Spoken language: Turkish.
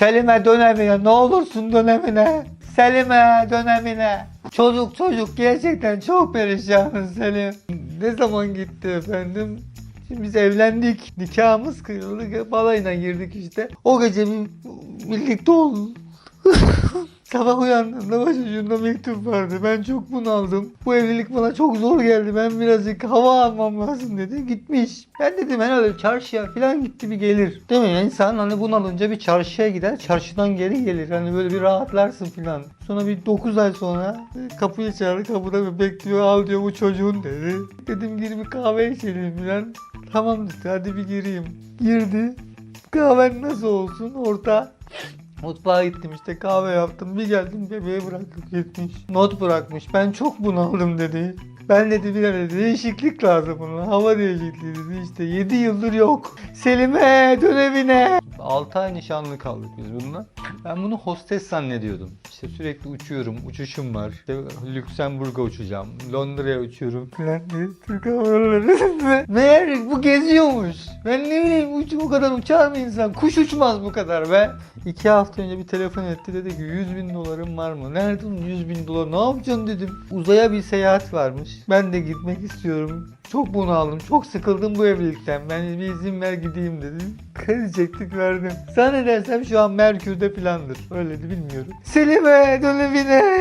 Selim'e dön evine ne olursun dön evine. Selim'e dön evine. Çocuk çocuk gerçekten çok perişanız Selim. Ne zaman gitti efendim? Şimdi biz evlendik. Nikahımız kıyıldı. Balayına girdik işte. O gece bir birlikte olduk. Sabah uyandığımda başucunda mektup vardı. Ben çok bunaldım. Bu evlilik bana çok zor geldi. Ben birazcık hava almam lazım dedi. Gitmiş. Ben dedim herhalde çarşıya falan gitti bir gelir. Değil mi? İnsan hani bunalınca bir çarşıya gider. Çarşıdan geri gelir. Hani böyle bir rahatlarsın falan. Sonra bir 9 ay sonra kapıyı çağırdı. Kapıda bir bekliyor. Al diyor bu çocuğun dedi. Dedim gir bir kahve içelim falan. Tamam dedi. Hadi bir gireyim. Girdi. Kahven nasıl olsun? Orta. Mutfağa gittim işte kahve yaptım. Bir geldim bebeğe bırakıp gitmiş. Not bırakmış. Ben çok bunaldım dedi. Ben dedi bir dedi değişiklik lazım buna. Hava değişikliği dedi. İşte 7 yıldır yok. Selim'e dön evine. 6 ay nişanlı kaldık biz bununla. Ben bunu hostes zannediyordum. İşte sürekli uçuyorum. Uçuşum var. İşte Lüksemburg'a uçacağım. Londra'ya uçuyorum. Falan Türk Hava Yolları. Meğer bu geziyormuş. Ben ne bileyim uç, bu kadar uçar mı insan? Kuş uçmaz bu kadar be. İki hafta önce bir telefon etti dedi ki 100 bin dolarım var mı? Nerede onun 100 bin dolar? Ne yapacaksın dedim. Uzaya bir seyahat varmış. Ben de gitmek istiyorum. Çok bunaldım. Çok sıkıldım bu evlilikten. Ben bir izin ver gideyim dedim. Çektik verdim. Zannedersem şu an Merkür'de plandır. Öyle de bilmiyorum. Selim'e dön evine.